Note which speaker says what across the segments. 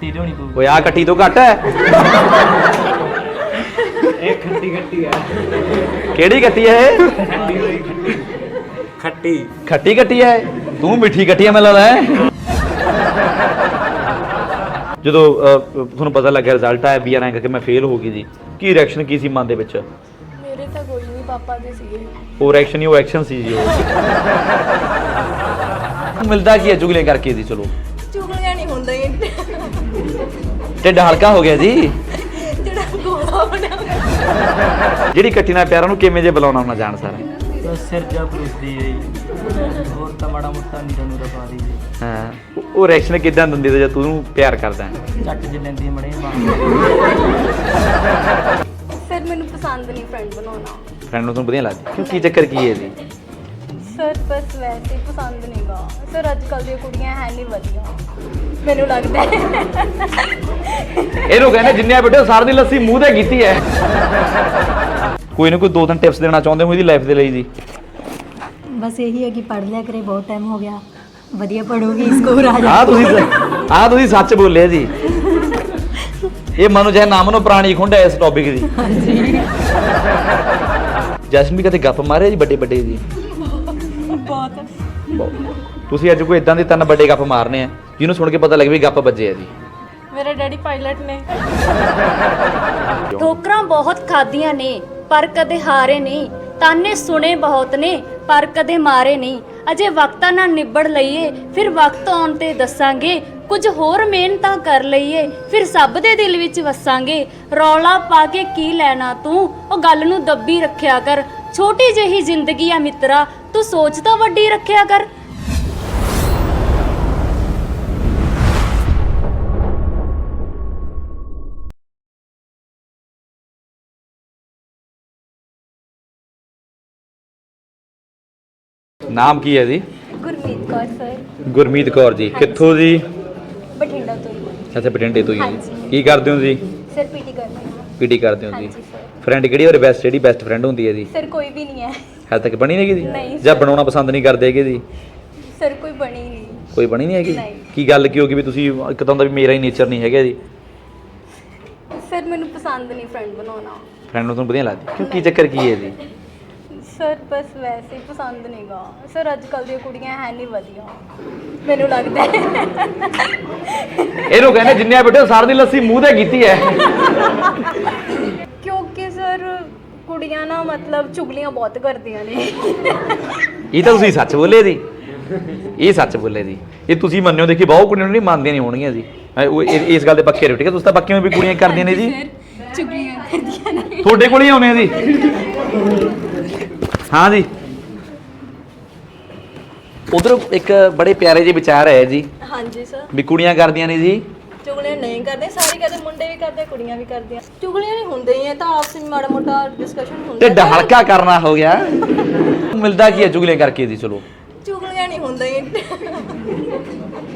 Speaker 1: ਖੱਟੀ ਲਿਆਉਣੀ ਪਊ
Speaker 2: ਓਏ ਆ ਕੱਟੀ ਤੋਂ ਘੱਟ ਹੈ।
Speaker 1: ਇਹ ਖੱਟੀ ਖੱਟੀ ਆ
Speaker 2: ਕਿਹੜੀ ਕੱਟੀ ਹੈ ਇਹ?
Speaker 1: ਖੱਟੀ ਹੋਈ ਖੱਟੀ। ਖੱਟੀ।
Speaker 2: ਖੱਟੀ ਕੱਟੀ ਹੈ। ਤੂੰ ਮਿੱਠੀ ਕੱਟੀ ਹੈ ਮੈਨੂੰ ਲੱਗਦਾ ਹੈ। ਜਦੋਂ ਅਹ, ਤੁਹਾਨੂੰ ਪਤਾ ਲੱਗਿਆ ਰਿਜ਼ਲਟ ਆਇਆ ਬੀਆਰ ਰੈਂਕ ਕਿ ਮੈਂ ਫੇਲ ਹੋ ਗਈ ਜੀ। ਕੀ ਰਿਐਕਸ਼ਨ ਕੀ ਸੀ ਮਨ ਦੇ ਵਿੱਚ?
Speaker 3: ਮੇਰੇ ਤਾਂ ਕੋਈ ਨਹੀਂ ਪਾਪਾ ਦੇ ਸੀਗੇ।
Speaker 2: ਉਹ ਰਿਐਕਸ਼ਨ ਹੀ ਉਹ ਐਕਸ਼ਨ ਸੀ ਜੀ ਉਹ। ਮਿਲਦਾ ਕੀ ਹੈ ਚੁਗਲੀਆਂ ਕਰਕੇ ਜੀ ਚਲੋ।
Speaker 3: ਹੁੰਦਾ ਇਹ
Speaker 2: ਢਿੱਡ ਹਲਕਾ ਹੋ ਗਿਆ ਜੀ।
Speaker 3: ਜਿਹੜਾ ਗੋਲਾ ਬਣਿਆ
Speaker 2: ਜਿਹੜੀ ਕੱਟੀ ਨਾਲ ਪਿਆਰਾਂ ਨੂੰ ਕਿਵੇਂ ਜੇ ਬੁਲਾਉਣਾ ਉਹਨਾਂ ਜਾਣ ਸਾਰਾ?
Speaker 1: ਸਿਰ ਜਾ ਪੁੱਛਦੀ ਹੈ ਜੀ। ਹੋਰ ਤਾਂ ਮਾੜਾ ਮੋਟਾ ਨੀਰਾ ਨੂਰਾ ਪਾ ਦੀ ਜੀ।
Speaker 2: ਹਾਂ ਉਹ- ਉਹ ਰਿਐਕਸ਼ਨ ਕਿਦਾਂ ਦਿੰਦੀ ਤੇ ਜਦ ਤੂੰ ਉਹਨੂੰ ਪਿਆਰ ਕਰਦਾ ਹੈ?
Speaker 1: ਚੱਟ ਜ ਲੈਂਦੀ ਹੈ ਮੜੇ ਮਾਂ।
Speaker 3: ਫਿਰ ਮੈਨੂੰ ਪਸੰਦ ਨਹੀਂ ਫਰੈਂਡ ਬਣਾਉਣਾ।
Speaker 2: ਫਰੈਂਡ ਨੂੰ ਤੁਹਾਨੂੰ ਵਧੀਆ ਲੱਗਦੀ? ਕਿਉਂ ਕੀ ਚੱਕਰ ਕੀ ਹੈ ਜੀ
Speaker 3: ਸਰ ਬਸ ਵੈਸੇ ਹੀ ਪਸੰਦ ਨਹੀਂਗਾ ਸਰ ਅੱਜ ਕੱਲ ਦੀਆਂ ਕੁੜੀਆਂ ਹੈ ਨਹੀਂ ਵਧੀਆ। ਮੈਨੂੰ ਲੱਗਦਾ ਹੈ।
Speaker 2: ਇਹਨੂੰ ਕਹਿੰਦੇ ਜਿੰਨੇ ਬੇਟੇ ਸਾਰ ਦੀ ਲੱਸੀ ਮੂੰਹ ਤੇ ਕੀਤੀ ਹੈ। ਕੋਈ ਨਾ ਕੋਈ ਦੋ ਤਿੰਨ ਟਿਪਸ ਦੇਣਾ ਚਾਹੁੰਦੇ ਹੋ ਇਹਦੀ ਲਾਈਫ ਦੇ ਲਈ ਜੀ।
Speaker 4: ਬਸ ਇਹੀ ਹੈ ਕਿ ਪੜ੍ਹ ਲਿਆ ਕਰੇ ਬਹੁਤ ਟਾਈਮ ਹੋ ਗਿਆ। ਵਧੀਆ ਪੜੋਗੀ ਸਕੋਰ ਆ ਜਾ
Speaker 2: ਆਹ ਤੁਸੀਂ ਆਹ ਤੁਸੀਂ ਸੱਚ ਬੋਲੇ ਜੀ। ਇਹ ਮਨੋ ਚਾਹੇ ਨਾ ਮਨੋ ਪ੍ਰਾਣੀ ਖੁੰਡ ਹੈ ਇਸ ਟੌਪਿਕ ਦੀ। ਜੈਸਮੀਨ ਵੀ ਕਦੇ ਗੱਪ ਮਾਰਿਆ ਜੀ ਵੱਡੇ ਵੱਡੇ ਜੀ?
Speaker 3: ਬਹੁਤ।
Speaker 2: ਤੁਸੀਂ ਅੱਜ ਕੋਈ ਇਦਾਂ ਦੇ ਤਿੰਨ ਵੱਡੇ ਗੱਪ ਮਾਰਨੇ ਆ ਜਿਹਨੂੰ ਸੁਣ ਕੇ ਪਤਾ ਲੱਗੇ ਵੀ ਗੱਪ ਵੱਜੇ ਆ ਜੀ।
Speaker 3: ਮੇਰੇ ਡੈਡੀ ਪਾਇਲਟ ਨੇ।
Speaker 5: ਠੋਕਰਾਂ ਬਹੁਤ ਖਾਧੀਆਂ ਨੇ ਪਰ ਕਦੇ ਹਾਰੇ ਨਹੀਂ। ਤਾਨੇ ਸੁਣੇ ਬਹੁਤ ਨੇ ਪਰ ਕਦੇ ਮਾਰੇ ਨਹੀਂ। ਅਜੇ ਵਕਤਾਂ ਨਾਲ ਨਿਬੜ ਲਈਏ ਫਿਰ ਵਕਤ ਆਉਣ ਤੇ ਦੱਸਾਂਗੇ। ਕੁਝ ਹੋਰ ਮਿਹਨਤਾਂ ਕਰ ਲਈਏ ਫਿਰ ਸਭ ਦੇ ਦਿਲ ਵਿੱਚ ਵਸਾਂਗੇ। ਰੌਲਾ ਪਾ ਕੇ ਕੀ ਲੈਣਾ ਤੂੰ? ਉਹ ਗੱਲ ਨੂੰ ਦੱਬੀ ਰੱਖਿਆ ਕਰ। ਛੋਟੀ ਜਿਹੀ ਜ਼ਿੰਦਗੀ ਆ ਮਿੱਤਰਾ ਤੂੰ ਸੋਚ ਤਾਂ ਵੱਡੀ ਰੱਖਿਆ ਕਰ।
Speaker 2: ਨਾਮ ਕੀ ਹੈ ਜੀ?
Speaker 3: ਗੁਰਮੀਤ ਕੌਰ ਸਰ।
Speaker 2: ਗੁਰਮੀਤ ਕੌਰ ਜੀ। ਕਿੱਥੋਂ ਜੀ?
Speaker 3: ਬਠਿੰਡਾ ਤੋਂ ਹੀ
Speaker 2: ਅੱਛਾ ਬਠਿੰਡੇ ਤੋਂ ਹੀ ਹੈ ਜੀ।
Speaker 3: ਹਾਂਜੀ।
Speaker 2: ਕੀ ਕਰਦੇ ਹੋ ਜੀ?
Speaker 3: ਸਰ ਪੀਟੀ ਕਰਨਾ ਹੈ।
Speaker 2: ਪੀਟੀ ਕਰਦੇ ਹੋ ਜੀ।
Speaker 3: ਹਾਂਜੀ ਸਰ।
Speaker 2: ਫਰੈਂਡ ਕਿਹੜੀ ਹੋਰ ਬੈਸਟ ਜਿਹੜੀ ਬੈਸਟ ਫਰੈਂਡ ਹੁੰਦੀ ਹੈ ਜੀ?
Speaker 3: ਸਰ ਕੋਈ ਵੀ ਨਹੀਂ ਹੈ।
Speaker 2: ਹਾਲੇ ਤੱਕ ਬਣੀ ਨਹੀਂ ਹੈਗੀ
Speaker 3: ਨਹੀਂ
Speaker 2: ਜੀ। ਬਣਾਉਣਾ ਪਸੰਦ ਨਹੀਂ ਕਰਦੇ ਹੈਗੇ ਜੀ
Speaker 3: ਸਰ ਕੋਈ ਬਣੀ ਨਹੀਂ
Speaker 2: ਕੋਈ ਬਣੀ ਨਹੀਂ ਹੈਗੀ?
Speaker 3: ਨਹੀਂ।
Speaker 2: ਕੀ ਗੱਲ ਕੀ ਹੋ ਗਈ ਵੀ ਤੁਸੀਂ ਇੱਕ ਤਾਂ ਹੁੰਦਾ ਵੀ ਮੇਰਾ ਹੀ ਨੇਚਰ ਨਹੀਂ ਹੈਗਾ ਜੀ
Speaker 3: ਸਰ ਮੈਨੂੰ ਪਸੰਦ ਨਹੀਂ ਫਰੈਂਡ ਬਣਾਉਣਾ।
Speaker 2: ਫਰੈਂਡ ਨੂੰ ਤੁਹਾਨੂੰ ਵਧੀਆ ਲੱਗਦੀ? ਕਿਉਂ ਕੀ ਚੱਕਰ ਕੀ ਹੈ ਜੀ
Speaker 3: ਸਰ ਬਸ ਵੈਸੇ ਹੀ ਪਸੰਦ ਨਹੀਂਗਾ। ਸਰ ਅੱਜ ਕੱਲ ਦੀਆਂ ਕੁੜੀਆਂ ਹੈ ਨਹੀਂ ਵਧੀਆ। ਮੈਨੂੰ ਲੱਗਦਾ ਹੈ।
Speaker 2: ਇਹਨੂੰ ਕਹਿੰਦੇ ਜਿੰਨੇ ਬੇਟੇ ਸਾਰ ਦੀ ਲੱਸੀ ਮੂੰਹ ਤੇ ਕੀਤੀ ਹੈ।
Speaker 3: ਕੁੜੀਆਂ ਨਾ ਮਤਲਬ ਚੁਗਲੀਆਂ ਬਹੁਤ ਕਰਦੀਆਂ ਨੇ।
Speaker 2: ਇਹ ਤਾਂ ਤੁਸੀਂ ਸੱਚ ਬੋਲੇ ਜੀ। ਇਹ ਸੱਚ ਬੋਲੇ ਜੀ। ਇਹ ਤੁਸੀਂ ਮੰਨਿਓ ਦੇਖੀ ਬਹੁਤ ਕੁੜੀਆਂ ਨੂੰ ਨਹੀਂ ਮੰਨਦੀਆਂ ਨਹੀਂ ਹੋਣਗੀਆਂ ਜੀ। ਐ ਉਹ ਇਹ- ਇਸ ਗੱਲ ਦੇ ਪੱਕੇ ਰਹੋ ਠੀਕ ਹੈ ਤੁਸੀਂ ਤਾਂ ਪੱਕੇ ਹੋ ਵੀ ਕੁੜੀਆਂ ਕਰਦੀਆਂ ਨੇ ਜੀ।
Speaker 3: ਸਰ ਚੁਗਲੀਆਂ ਕਰਦੀਆਂ ਨੇ।
Speaker 2: ਤੁਹਾਡੇ ਕੋਲ ਹੀ ਆਉਣੇ ਆ ਜੀ। ਹਾਂ ਜੀ। ਉਧਰ ਇੱਕ ਬੜੇ ਪਿਆਰੇ ਜਿਹੇ ਵਿਚਾਰ ਹੈ ਜੀ।
Speaker 6: ਹਾਂਜੀ ਸਰ।
Speaker 2: ਵੀ ਕੁੜੀਆਂ ਕਰਦੀਆਂ ਨੇ ਜੀ।
Speaker 6: ਚੁਗਲੀਆਂ ਨਹੀਂ ਕਰਦੇ ਸਾਰੇ ਕਰਦੇ ਮੁੰਡੇ ਵੀ ਕਰਦੇ ਕੁੜੀਆਂ ਵੀ ਕਰਦੀਆਂ। ਚੁਗਲੀਆਂ ਨਹੀਂ ਹੁੰਦੇ ਹੀ ਆ ਤਾਂ ਆਪਸ ਵਿੱਚ ਮਾੜਾ ਮੋਟਾ ਡਿਸਕਸ਼ਨ ਹੁੰਦਾ
Speaker 2: ਢਿੱਡ ਹਲਕਾ ਕਰਨਾ ਹੋ ਗਿਆ। ਮਿਲਦਾ ਕੀ ਹੈ ਚੁਗਲੀਆਂ ਕਰਕੇ ਜੀ ਚਲੋ।
Speaker 6: ਚੁਗਲੀਆਂ ਨਹੀਂ ਹੁੰਦਾ ਹੀ।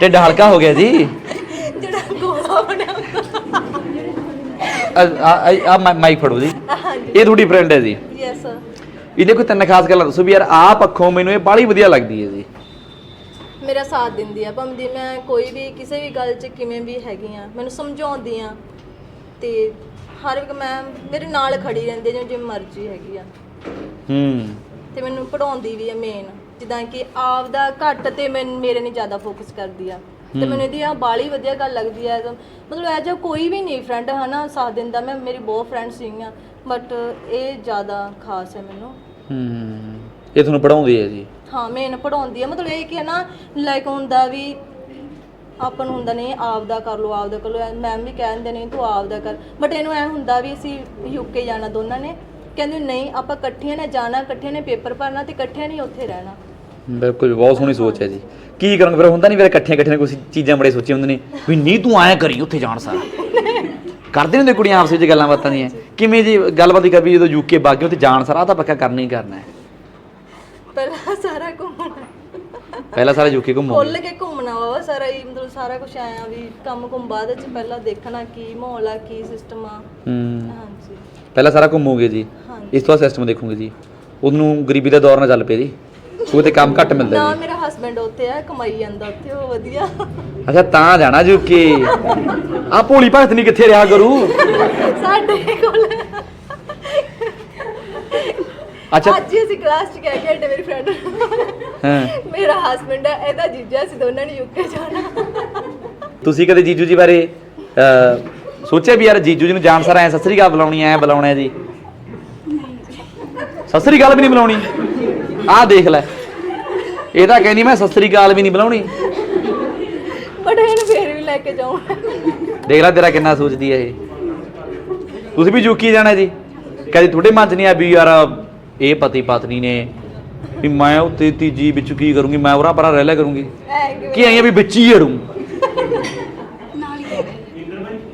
Speaker 2: ਢਿੱਡ ਹਲਕਾ ਹੋ ਗਿਆ ਜੀ।
Speaker 6: ਜਿਹੜਾ ਗੋਲਾ ਬਣਿਆ
Speaker 2: ਆ ਮਾਈਕ ਫੜੋ ਜੀ।
Speaker 6: ਹਾਂਜੀ।
Speaker 2: ਇਹ ਤੁਹਾਡੀ ਫਰੈਂਡ ਹੈ ਜੀ।
Speaker 6: ਯੈਸ ਸਰ
Speaker 2: ਇਹਦੇ ਕੋਈ ਤਿੰਨ ਖਾਸ ਗੱਲਾਂ ਦੱਸੋ ਵੀ ਯਾਰ ਆਹ ਪੱਖੋਂ ਮੈਨੂੰ ਇਹ ਬਾਹਲੀ ਵਧੀਆ ਲੱਗਦੀ ਹੈ ਜੀ।
Speaker 6: ਮੇਰਾ ਸਾਥ ਦਿੰਦੀ ਆ। ਭਾਵੇਂ ਦੀ ਮੈਂ ਕੋਈ ਵੀ ਕਿਸੇ ਵੀ ਗੱਲ 'ਚ ਕਿਵੇਂ ਵੀ ਹੈਗੀ ਆ ਮੈਨੂੰ ਸਮਝਾਉਂਦੀ ਆ। ਤੇ ਹਰ ਇੱਕ ਮੈਂ ਮੇਰੇ ਨਾਲ ਖੜੀ ਰਹਿੰਦੀ ਜਿਵੇਂ ਜਿਵੇਂ ਮਰਜ਼ੀ ਹੈਗੀ ਆ।
Speaker 2: ਹੂੰ।
Speaker 6: ਤੇ ਮੈਨੂੰ ਪੜਾਉਂਦੀ ਵੀ ਆ ਮੇਨ ਜਿੱਦਾਂ ਕਿ ਆਪ ਦਾ ਘੱਟ ਤੇ ਮੈਂ ਮੇਰੇ ਨਹੀਂ ਜ਼ਿਆਦਾ ਫੋਕਸ ਕਰਦੀ ਆ। ਤੇ ਮੈਨੂੰ ਇਹਦੀ ਆ ਬਾਲੀ ਵਧੀਆ ਗੱਲ ਲੱਗਦੀ ਆ। ਮਤਲਬ ਐ ਜਿਹਾ ਕੋਈ ਵੀ ਨਹੀਂ ਫਰੈਂਡ ਹਨਾ ਸਾਥ ਦਿੰਦਾ। ਮੈਂ ਮੇਰੀ ਬਹੁਤ ਫਰੈਂਡ ਸੀਗੀਆਂ ਬਟ ਇਹ ਜ਼ਿਆਦਾ ਖਾਸ ਹੈ ਮੈਨੂੰ।
Speaker 2: ਹੂੰ। ਇਹ ਤੁਹਾਨੂੰ ਪੜਾਉਂਦੀ ਹੈ ਜੀ?
Speaker 6: ਹਾਂ ਮੇਨ ਪੜਾਉਂਦੀ ਆ। ਮਤਲਬ ਇਹ ਕਿ ਨਾ ਲਾਈਕ ਹੁੰਦਾ ਵੀ ਆਪਾਂ ਨੂੰ ਹੁੰਦਾ ਨਹੀਂ ਆਪ ਕਰ ਲਓ ਆਪ ਕਰ ਲਓ। ਮੈਮ ਵੀ ਕਹਿੰਦੇ ਨੇ, ਤੂੰ ਆਪ ਕਰ। ਬਟ ਇਹਨੂੰ ਐ ਹੁੰਦਾ ਵੀ ਅਸੀਂ ਯੂਕੇ ਜਾਣਾ ਦੋਨਾਂ ਨੇ। ਕਹਿੰਦੇ ਨਹੀਂ, ਆਪਾਂ ਇਕੱਠੀਆਂ ਨੇ ਜਾਣਾ, ਇਕੱਠੀਆਂ ਨੇ ਪੇਪਰ ਭਰਨਾ ਤੇ ਇਕੱਠਿਆਂ ਨੇ ਉੱਥੇ ਰਹਿਣਾ।
Speaker 2: ਬਿਲਕੁਲ, ਬਹੁਤ ਸੋਹਣੀ ਸੋਚ ਹੈ ਜੀ। ਕੀ ਕਰਾਂਗੇ ਫਿਰ? ਹੁੰਦਾ ਨਹੀਂ ਫਿਰ ਇਕੱਠੀਆਂ ਇਕੱਠੀਆਂ ਕੋਈ ਚੀਜ਼ਾਂ ਬੜੇ ਸੋਚੀਆਂ ਹੁੰਦੀਆਂ ਨੇ। ਵੀ ਨਹੀਂ, ਤੂੰ ਆਇਆ ਕਰੀ, ਉੱਥੇ ਜਾਣ ਸਾਰ। ਕਰਦੇ ਨੇ ਕੁੜੀਆਂ ਆਪਸ ਵਿੱਚ ਗੱਲਾਂ ਬਾਤਾਂ ਦੀਆਂ। ਕਿਵੇਂ ਜੀ, ਗੱਲਬਾਤ ਕਰ ਵੀ ਜਦੋਂ ਯੂਕੇ ਬਾਗੇ ਉੱਥੇ ਜਾਣ ਸਾਰ। ਤਾਂ ਪੱਕਾ ਕਰਨਾ ਹੀ ਕਰਨਾ ਹੈ
Speaker 6: ਪਹਿਲਾਂ ਸਾਰਾ ਘੁੰਮਣਾ
Speaker 2: ਪਹਿਲਾਂ ਸਾਰਾ ਯੂਕੇ ਘੁੰਮੋ
Speaker 6: ਖੁੱਲ ਕੇ ਘੁੰਮਣਾ ਵਾ ਸਾਰਾ ਹੀ ਮਤਲਬ ਸਾਰਾ ਕੁਝ ਆਇਆ ਵੀ ਕੰਮ ਘੁੰਮ ਬਾਅਦ ਚ ਪਹਿਲਾਂ ਦੇਖਣਾ ਕੀ ਮਾਹੌਲ ਆ ਕੀ ਸਿਸਟਮ ਆ।
Speaker 2: ਹੂੰ।
Speaker 6: ਹਾਂਜੀ।
Speaker 2: ਪਹਿਲਾਂ ਸਾਰਾ ਘੁੰਮੋਗੇ ਜੀ?
Speaker 6: ਹਾਂਜੀ।
Speaker 2: ਇਸ ਤੋਂ ਬਾਅਦ ਸਿਸਟਮ ਦੇਖੋਗੇ ਜੀ? ਉਹਨੂੰ ਗਰੀਬੀ ਦਾ ਦੌਰ ਨਾ ਚੱਲ ਪਏ ਜੀ। ਉਹ ਤੇ ਕੰਮ ਘੱਟ ਮਿਲਦਾ
Speaker 6: ਨਾ
Speaker 2: ਜੀ।
Speaker 6: ਮੇਰਾ ਹਸਬੰਡ ਉੱਥੇ ਆ ਕਮਾਈ ਜਾਂਦਾ ਉੱਥੇ ਉਹ ਵਧੀਆ।
Speaker 2: ਅੱਛਾ ਤਾਂ ਜਾਣਾ ਜੁਕੇ ਆ ਭੋਲੀ ਭਗਤ ਨਹੀਂ ਕਿੱਥੇ ਰਿਹਾ ਕਰੂ?
Speaker 6: ਸਾਡੇ ਕੋਲ।
Speaker 2: ਅੱਛਾ।
Speaker 6: ਅੱਜ ਹੀ ਅਸੀਂ ਕਲਾਸ 'ਚ ਕਹਿ ਕੇ ਹਟੇ ਮੇਰੀ ਫਰੈਂਡ
Speaker 2: ਹਾਂ।
Speaker 6: ਮੇਰਾ ਹਸਬੰਡ ਹੈ ਇਹਦਾ ਜੀਜਾ ਸੀ ਦੋਨਾਂ ਨੇ ਯੂਕੇ ਜਾਣਾ।
Speaker 2: ਤੁਸੀਂ ਕਦੇ ਜੀਜੂ ਜੀ ਬਾਰੇ ਅਹ, ਸੋਚਿਆ ਵੀ ਯਾਰ ਜੀਜੂ ਜੀ ਨੂੰ ਜਾਣ ਸਾਰ ਐ ਸਤਿ ਸ੍ਰੀ ਅਕਾਲ ਬੁਲਾਉਣੀ ਐ ਬੁਲਾਉਣਾ ਹੈ ਜੀ ਸਤਿ ਸ੍ਰੀ ਅਕਾਲ ਵੀ ਨਹੀਂ ਬੁਲਾਉਣੀ? ਆਹ ਦੇਖ ਲੈ। ਇਹ ਤਾਂ ਕਹਿੰਦੀ ਮੈਂ ਸਤਿ ਸ੍ਰੀ ਅਕਾਲ ਵੀ ਨਹੀਂ ਬੁਲਾਉਣੀ।
Speaker 6: ਬਟ ਇਹਨੂੰ ਫੇਰ ਵੀ ਲੈ ਕੇ ਜਾਉਂ
Speaker 2: ਦੇਖ ਲੈ ਤੇਰਾ ਕਿੰਨਾ ਸੋਚਦੀ ਹੈ ਇਹ। ਤੁਸੀਂ ਵੀ ਜੁਕੀ ਜਾਣਾ ਜੀ। ਕਦੇ ਤੁਹਾਡੇ ਮਨ 'ਚ ਨਹੀਂ ਆ ਵੀ ਯਾਰ ਇਹ ਪਤੀ ਪਤਨੀ ਨੇ ਵੀ ਮੈਂ ਉੱਤੇ ਤੀਜੀ ਵਿੱਚ ਕੀ ਕਰੂੰਗੀ? ਮੈਂ ਉਰਾ ਪਰਾਂ ਰਹਿ ਲਿਆ ਕਰੂੰਗੀ। ਕੀ ਆਈਆਂ ਵੀ ਵਿੱਚ ਹੀ ਅੜੂੰ?